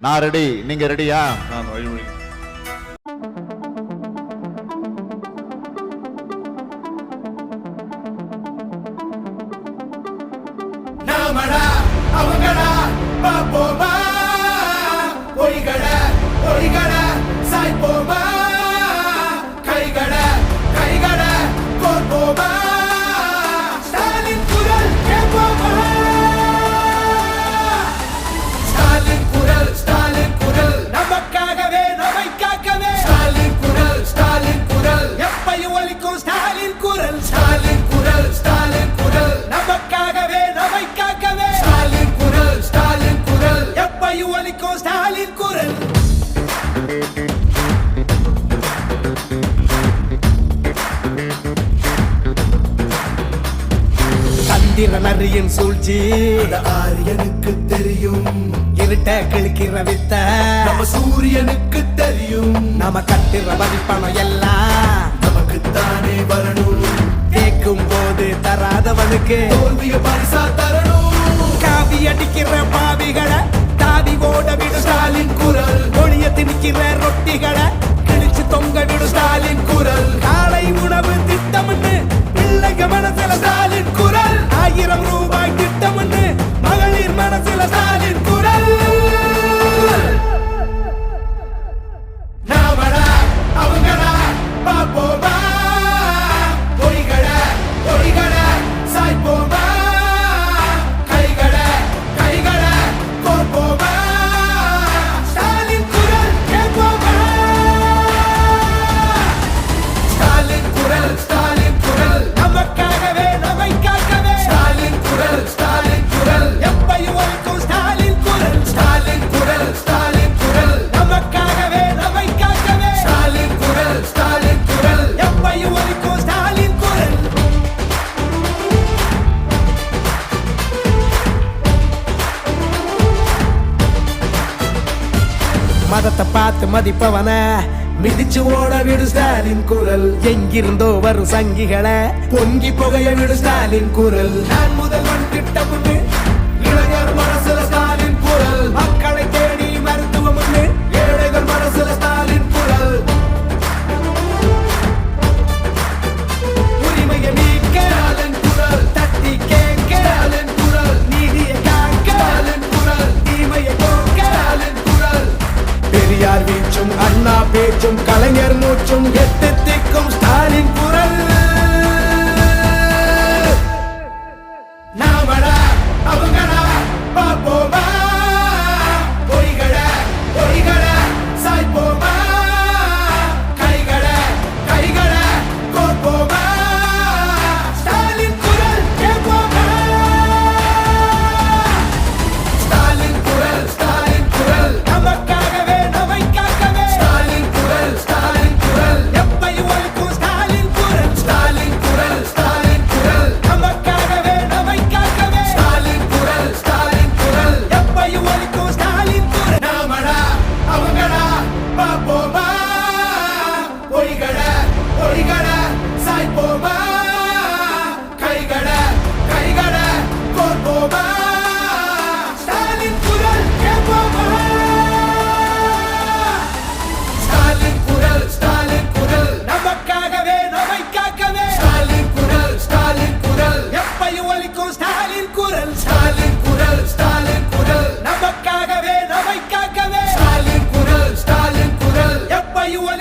நான் ரெடி நீங்க ரெடியா நான் வழிமொழி சூழ்ச்சி. ஆரியனுக்கு தெரியும். இருட்ட கிழக்கிற வித்த. நம்ம சூரியனுக்கு தெரியும். நம்ம கட்டுற வரிப்பணம் எல்லாம் நமக்கு தானே வரணும். கேட்கும் போது தராதவனுக்கு தோல்விய பரிசா தரணும். காவி அடிக்கிற பாவிகளை தாவி ஓட விடும் ஸ்டாலின் குரல். ஒளிய திணிக்கிற ரொட்டிகளை கிழிச்சு தொங்க விடும் ஸ்டாலின் குரல். காலை சாதிப்பவன மிதிச்சு ஓட விடு ஸ்டாலின் குரல். எங்கிருந்தோ வரும் சங்கிகளை. பொங்கி புகைய விடு ஸ்டாலின் குரல். நான் முதல்வன் திட்டமுன்னு பேச்சும் கலைஞர் மூச்சும் எத்து திக்கும் ஸ்டாலின்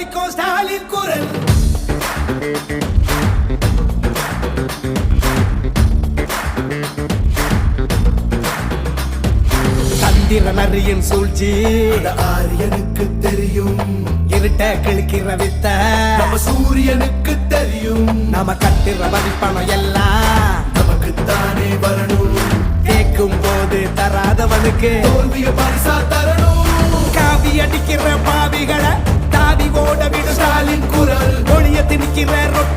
ஒலிக்கும் ஸ்டாலின் குரல் சந்திரனரியின் சூழ்ச்சி. ஆரியனுக்கு தெரியும். இருட்ட கிழக்கிற வித்த. நம்ம சூரியனுக்கு தெரியும். நம்ம கட்டுற வரிப்பணம் எல்லாம். இருக்கிற ரொட்டி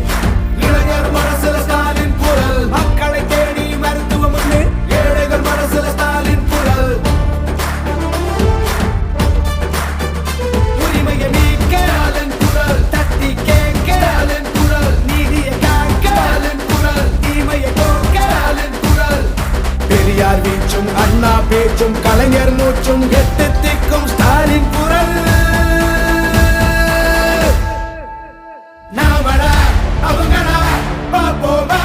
பெரியார் வீச்சும் அண்ணா பேச்சும் கலைஞர் மூச்சும் எட்டு திக்கும் ஸ்டாலின் குரல். நாமடா அவங்களா பாப்போமா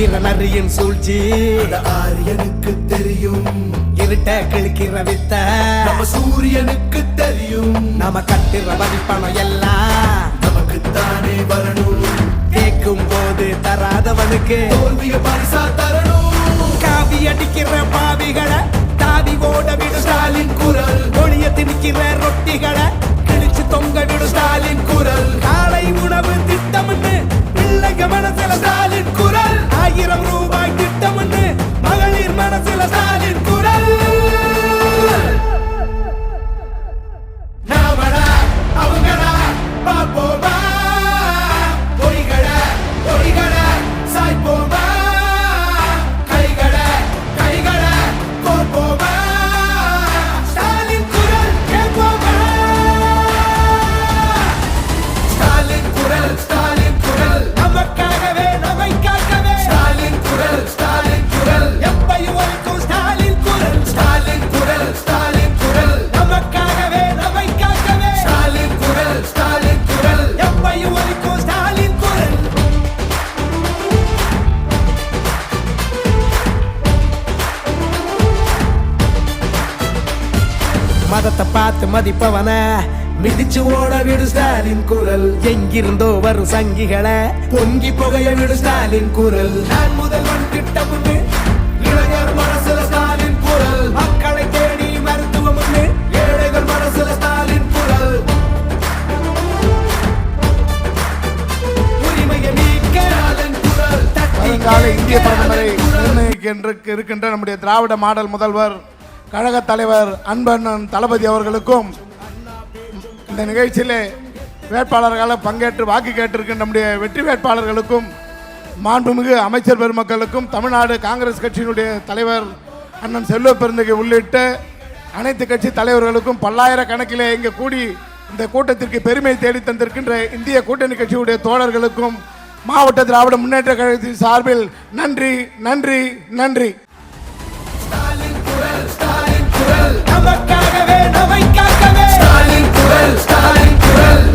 சந்திர நரியின் சூழ்ச்சி. ஆரியனுக்கு தெரியும். இருட்ட கிழக்கிற வித்த. நம்ம சூரியனுக்கு தெரியும். நாம கட்டுற மதிப்பணம் எல்லாம். நமக்குத்தானே வரணும். கேட்கும் போது தராதவனுக்கு தோல்விய பரிசா தரணும். காவி அடிக்கிற பாவிகளை தாவி ஓட விடு ஸ்டாலின் குரல். ஒளிய திணிக்கிற ரொட்டிகளை கிழிச்சு தொங்க விடு ஸ்டாலின் குரல். காலை உணவு திட்டம்னு பிள்ளைங்க மனசுல ஸ்டாலின் குரல். ஆயிரம் ரூபாய் திட்டம் மகளிர் மனசுல ஸ்டாலின் மதத்தை பார்த்து மதிப்பவன. மிதிச்சு ஓட விடு ஸ்டாலின் குரல். எங்கிருந்தோ வரும் சங்கிகளை. பொங்கி புகைய விடு ஸ்டாலின் குரல். நான் முதல்வன் திட்டம் ஒண்ணு. இளைஞர் மனசுல ஸ்டாலின் குரல். மக்களை தேடி மருத்துவம் ஒண்ணு. ஏழைகள் மனசுல ஸ்டாலின் குரல். உரிமையை ஸ்டாலின் குரல். தட்டி இந்திய பிரதமரை. நிர்ணயிக்கின்ற இருக்கின்ற நம்முடைய திராவிட மாடல் முதல்வர் கழக தலைவர் அன்பண்ணன் தளபதி அவர்களுக்கும் இந்த நிகழ்ச்சியிலே வேட்பாளர்களை பங்கேற்று வாக்கு கேட்டிருக்கின்ற நம்முடைய வெற்றி வேட்பாளர்களுக்கும் மாண்புமிகு அமைச்சர் பெருமக்களுக்கும் தமிழ்நாடு காங்கிரஸ் கட்சியினுடைய தலைவர் அண்ணன் செல்வ பெருந்தகை உள்ளிட்ட அனைத்து கட்சி தலைவர்களுக்கும் பல்லாயிரக்கணக்கிலே இங்கே கூடி இந்த கூட்டத்திற்கு பெருமை தேடி தந்திருக்கின்ற இந்திய கூட்டணி கட்சியுடைய தோழர்களுக்கும் மாவட்ட திராவிட முன்னேற்ற கழகத்தின் சார்பில் நன்றி நன்றி நன்றி. நமக்காகவே நம்மை காக்கவே ஸ்டாலின் குரல் ஸ்டாலின் குரல்.